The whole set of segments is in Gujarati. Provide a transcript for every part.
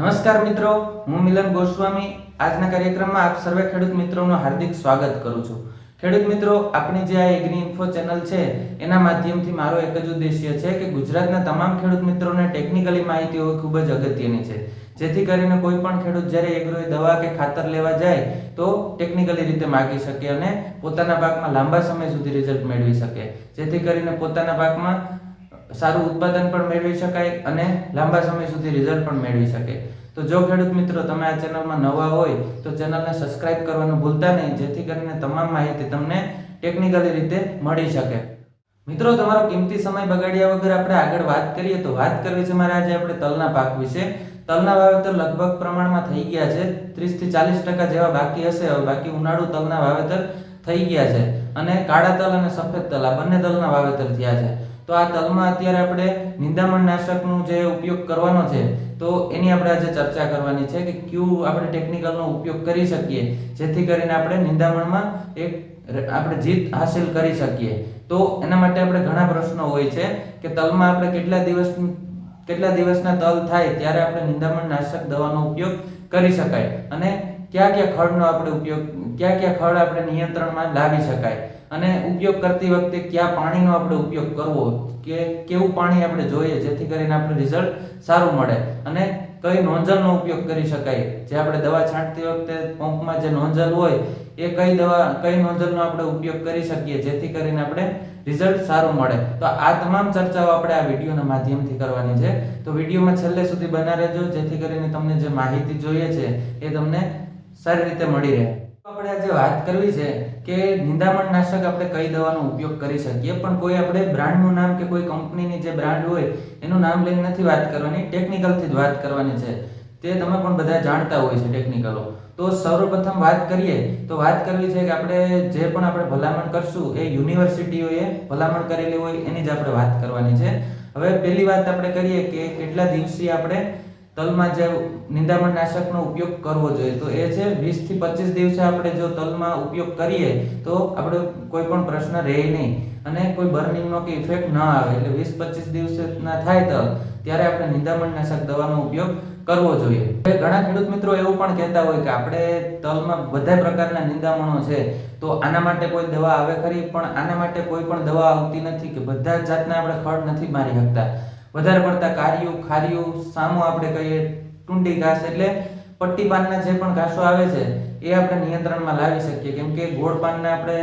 નમસ્કાર મિત્રો, હું મિલન ગોસ્વામી. આજના કાર્યક્રમમાં આપ સર્વે ખેડૂત મિત્રોનું હાર્દિક સ્વાગત કરું છું. ખેડૂત મિત્રો આપણી જે આ એગ્રી ઇન્ફો ચેનલ છે, એના માધ્યમથી મારો એક જ ઉદ્દેશ્ય છે કે ગુજરાતના તમામ ખેડૂત મિત્રોને ટેકનિકલી માહિતી હોવી ખૂબ જ અગત્યની છે. જેથી કરીને કોઈ પણ ખેડૂત જ્યારે એગ્રોએ દવા કે ખાતર લેવા જાય, તો ટેકનિકલી રીતે માગી શકે અને પોતાના પાકમાં લાંબા સમય સુધી રિઝલ્ટ મેળવી શકે. જેથી કરીને પોતાના પાકમાં સારું ઉત્પાદન પણ મેળવી શકાય અને લાંબા સમય સુધી રિઝલ્ટ પણ મેળવી શકે. તો જો ખેડૂત મિત્રો તમે આ ચેનલમાં નવા હોય, તો ચેનલને સબસ્ક્રાઇબ કરવાનું ભૂલતા નહીં, જેથી કરીને તમામ માહિતી તમને ટેકનિકલી રીતે મળી શકે. મિત્રો, તમારો કિંમતી સમય બગાડ્યા વગર આપણે આગળ વાત કરીએ તો વાત કરવી છે મારે આજે આપણે તલના પાક વિશે. તલના વાવેતર લગભગ પ્રમાણમાં થઈ ગયા છે. ત્રીસથી ચાલીસ ટકા જેવા બાકી હશે, હવે બાકી ઉનાળુ તલના વાવેતર થઈ ગયા છે. અને કાળા તલ અને સફેદ તલ, આ બંને તલના વાવેતર થયા છે. તો આ તલમાં અત્યારે આપણે નિંદામણ નાશકનું જે ઉપયોગ કરવાનો છે, તો એની આપણે આજે ચર્ચા કરવાની છે કે કયું આપણે ટેકનિકલનો ઉપયોગ કરી શકીએ, જેથી કરીને આપણે નિંદામણમાં એક આપણે જીત હાંસિલ કરી શકીએ. તો એના માટે આપણે ઘણા પ્રશ્નો હોય છે કે તલમાં આપણે કેટલા દિવસ, કેટલા દિવસના તલ થાય ત્યારે આપણે નિંદામણ નાશક દવાનો ઉપયોગ કરી શકાય. અને કયા કયા ખડનો આપણે ઉપયોગ, કયા કયા ખડ આપણે નિયંત્રણમાં લાવી શકાય? અને ઉપયોગ કરતી વખતે કયા પાણીનો આપણે ઉપયોગ કરવો? કે કેવું પાણી આપણે જોઈએ જેથી કરીને આપણે રિઝલ્ટ સારું મળે? અને કઈ નોંજલનો ઉપયોગ કરી શકાય? જે આપણે દવા છાંટતી વખતે પંપમાં જે નોંજલ હોય, એ કઈ દવા, કઈ નોંજલનો આપણે ઉપયોગ કરી શકીએ જેથી કરીને આપણે રિઝલ્ટ સારું મળે? તો આ તમામ ચર્ચાઓ આપણે આ વિડીયોના માધ્યમથી કરવાની છે. તો વિડીયોમાં છેલ્લે સુધી બના રહેજો, જેથી કરીને તમને જે માહિતી જોઈએ છે, એ તમને સારી રીતે મળી રહે. આપણે આજે વાત કરવી છે કે નિંદામણ નાશક આપણે કઈ દવાનો ઉપયોગ કરી શકીએ, પણ કોઈ આપણે બ્રાન્ડનું નામ કે કોઈ કંપનીની જે બ્રાન્ડ હોય, એનું નામ લઈને નથી વાત કરવાની, ટેકનિકલથી જ વાત કરવાની છે. તે તમે પણ બધા જાણતા હોય છે ટેકનિકલો. તો સર્વપ્રથમ વાત કરીએ, તો વાત કરવી છે કે આપણે જે પણ આપણે ભલામણ કરશું, એ યુનિવર્સિટીઓએ ભલામણ કરેલી હોય એની જ આપણે વાત કરવાની છે. હવે પહેલી વાત આપણે કરીએ કે કેટલા દિવસથી આપણે તલમાં જે નિંદામણ નાશકનો ઉપયોગ કરવો જોઈએ. તો એ છે વીસથી પચીસ દિવસે આપણે જો તલમાં ઉપયોગ કરીએ, તો આપણે કોઈ પણ પ્રશ્ન રહે નહીં. અને કોઈ બર્નિંગનો કે ઇફેક્ટ ન આવે. એટલે વીસ પચીસ દિવસના થાય તો ત્યારે આપણે નિંદામણ નાશક દવાનો ઉપયોગ કરવો જોઈએ. ઘણા ખેડૂત મિત્રો એવું પણ કહેતા હોય કે આપણે તલમાં બધા પ્રકારના નિંદામણો છે, તો આના માટે કોઈ દવા આવે ખરી? પણ આના માટે કોઈ પણ દવા આવતી નથી કે બધા જાતના આપણે ખડ નથી મારી શકતા. વધારે પડતા કાર્યું ખારિયું સામું આપણે કહીએ, ટુંડી ઘાસ એટલે પટ્ટી પાનના જે પણ ઘાસો આવે છે, એ આપણે નિયંત્રણમાં લાવી શકીએ. કેમ કે ગોળ પાનના આપણે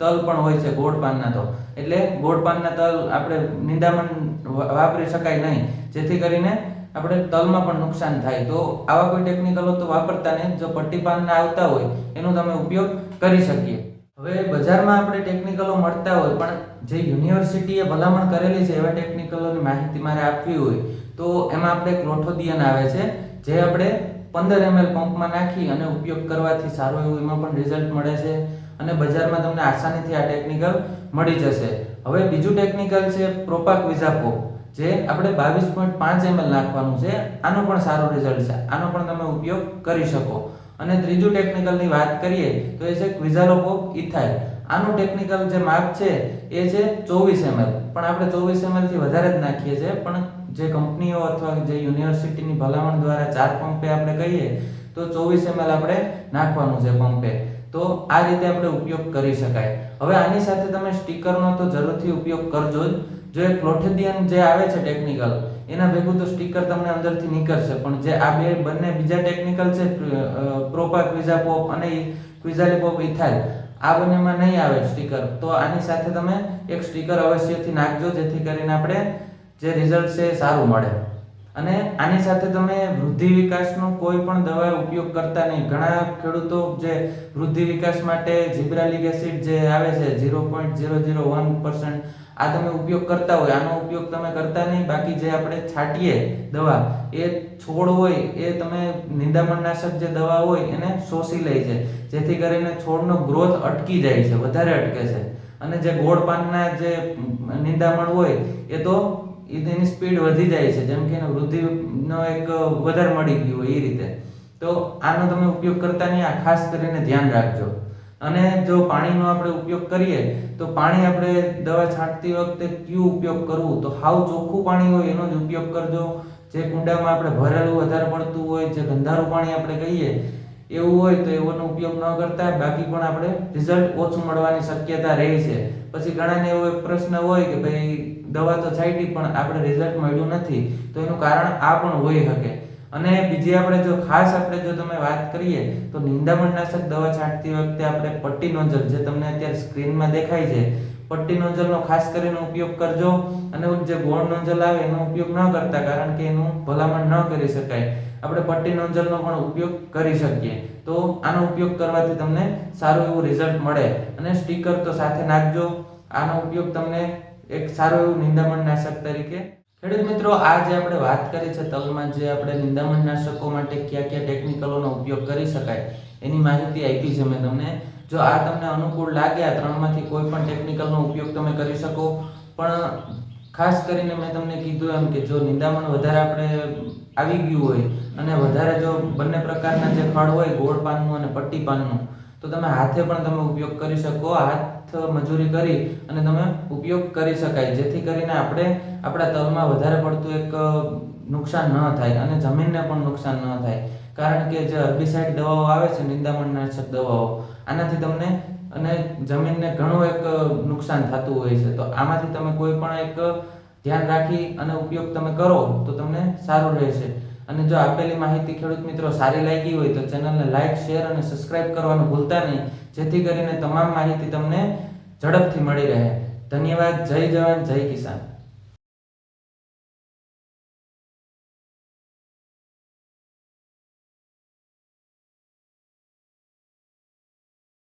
તલ પણ હોય છે, ગોળ પાનના તો. એટલે ગોળ પાનના તલ આપણે નિંદામણ વાપરી શકાય નહીં. જેથી કરીને આપણે તલમાં પણ નુકસાન થાય. તો આવા કોઈ ટેકનિકલો તો વાપરતા નહીં. જો પટ્ટી પાનના આવતા હોય, એનો તમે ઉપયોગ કરી શકીએ. હવે બજારમાં આપણે ટેકનિકલો મળતા હોય, પણ જે યુનિવર્સિટીએ ભલામણ કરેલી છે એવા ટેકનિકલોની માહિતી મારે આપવી હોય, તો એમાં આપણે ક્લોથોડિયન આવે છે, જે આપણે પંદર એમએલ પંપમાં નાખી અને ઉપયોગ કરવાથી સારો એવો એમાં પણ રિઝલ્ટ મળે છે અને બજારમાં તમને આસાનીથી આ ટેકનિકલ મળી જશે. હવે બીજું ટેકનિકલ છે પ્રોપાક વિઝાપો, જે આપણે બાવીસ પોઈન્ટ પાંચ એમએલ નાખવાનું છે, આનો પણ સારો રિઝલ્ટ છે, આનો પણ તમે ઉપયોગ કરી શકો. અને ત્રીજું ટેકનિકલની વાત કરીએ, તો એ છે ક્વિઝાલોપોપ ઇથાઇલ આનું ટેકનિકલ જે માપ છે, એ છે ચોવીસ એમએલ. પણ આપણે ચોવીસ એમએલથી વધારે જ નાખીએ છીએ, પણ જે કંપનીઓ અથવા જે યુનિવર્સિટીની ભલામણ દ્વારા ચાર પંપે આપણે કહીએ, તો ચોવીસ એમએલ આપણે નાખવાનું છે પંપે. તો આ રીતે આપણે ઉપયોગ કરી શકાય. હવે આની સાથે તમે સ્ટીકરનો તો જરૂરથી ઉપયોગ કરજો જ. જો એ ક્લોથેડિયન જે આવે છે ટેકનિકલ એના ભેગું તો સ્ટીકર તમને અંદરથી નીકળશે. પણ જે આ બે બંને બીજા ટેકનિકલ છે, પ્રોપા ક્વિઝાપોપ અને ક્વિઝાલીપોપ ઇથાઇલ, આ બંનેમાં નહીં આવે સ્ટીકર તો આની સાથે તમે એક સ્ટીકર અવશ્યથી નાખજો, જેથી કરીને આપણે જે રિઝલ્ટ છે એ સારું મળે. અને આની સાથે તમે વૃદ્ધિ વિકાસનો કોઈ પણ દવા ઉપયોગ કરતા નહીં. ઘણા ખેડૂતો જે વૃદ્ધિ વિકાસ માટે જીબ્રાલિક એસિડ જે આવે છે zero point zero zero one percent આ તમે ઉપયોગ કરતા હોય, આનો ઉપયોગ તમે કરતા નહીં, બાકી જે આપણે છાંટીએ દવા, એ છોડ હોય, એ તમે નિંદામણનાશક જે દવા હોય, એને શોષી લે છે. જેથી કરીને છોડનો ગ્રોથ અટકી જાય છે, વધારે અટકે છે. અને જે ગોળ પાનના જે નિંદામણ હોય, એ તો એની સ્પીડ વધી જાય છે, જેમ કે એને વૃદ્ધિનો એક વધારે મળી ગયું હોય એ રીતે. તો આનો તમે ઉપયોગ કરતા નહીં, આ ખાસ કરીને ધ્યાન રાખજો. અને જો પાણીનો આપણે ઉપયોગ કરીએ, તો પાણી આપણે દવા છાંટતી વખતે કયું ઉપયોગ કરવું? તો હાવ ચોખ્ખું પાણી હોય, એનો જ ઉપયોગ કરજો. જે કુંડામાં આપણે ભરેલું વધારે પડતું હોય, જે ગંધારું પાણી આપણે કહીએ, એવું હોય તો એવાનો ઉપયોગ ન કરતા. બાકી પણ આપણે રિઝલ્ટ ઓછું મળવાની શક્યતા રહે છે. પછી ઘણાને એવો પ્રશ્ન હોય કે ભાઈ, દવા તો છાંટી, પણ આપણે રિઝલ્ટ મળ્યું નથી. તો એનું કારણ આ પણ હોઈ શકે. અને બીજી આપણે જો ખાસ આપણે જો તમે વાત કરીએ, તો નિંદામણનાશક દવા છાંટતી વખતે આપણે પટ્ટી નોઝલ જે તમને અત્યારે સ્ક્રીનમાં દેખાય છે, પટ્ટી નોઝલનો ખાસ કરીને ઉપયોગ કરજો અને જે ગોળ નોઝલ આવે એનો ઉપયોગ ન કરતા કારણ કે એનું ભલામણ ન કરી શકાય. આપણે પટ્ટી નોઝલનો પણ ઉપયોગ કરી શકીએ. તો આનો ઉપયોગ કરવાથી તમને સારું એવું રિઝલ્ટ મળે. અને સ્ટીકર તો સાથે નાખજો. આનો ઉપયોગ તમને એક સારું એવું નિંદામણ નાશક તરીકે ખેડૂત મિત્રો, આ જે આપણે વાત કરી છે તલમાં જે આપણે નિંદામણ નાશકો માટે કયા કયા ટેકનિકલોનો ઉપયોગ કરી શકાય, એની માહિતી આપી છે મેં તમને. જો આ તમને અનુકૂળ લાગે, આ ત્રણમાંથી કોઈ પણ ટેકનિકલનો ઉપયોગ તમે કરી શકો. પણ ખાસ કરીને મેં તમને કીધું એમ કે જો નિંદામણ વધારે આપણે આવી ગયું હોય અને વધારે જો બંને પ્રકારના જે ખડ હોય, ગોળ પાનનું અને પટ્ટી પાનનું, તો તમે હાથે પણ તમે ઉપયોગ કરી શકો. હાથ મજૂરી કરી અને તમે ઉપયોગ કરી શકાય. જેથી કરીને આપણે આપણા તલમાં વધારે પડતું એક નુકસાન ન થાય અને જમીનને પણ નુકસાન ન થાય. કારણ કે જે હર્બિસાઇડ દવાઓ આવે છે, નિંદામણનાશક દવાઓ, આનાથી તમને અને જમીનને ઘણું એક નુકસાન થતું હોય છે. તો આમાંથી તમે કોઈ પણ એક ધ્યાન રાખી અને ઉપયોગ તમે કરો તો તમને સારું રહેશે. અને જો આપેલી માહિતી ખેડૂત મિત્રો સારી લાગી હોય તો ચેનલને લાઈક, શેર અને સબસ્ક્રાઇબ કરવાનું ભૂલતા નહીં. જેથી કરીને તમામ માહિતી તમને ઝડપથી મળી રહે. ધન્યવાદ. જય જવાન, જય કિસાન.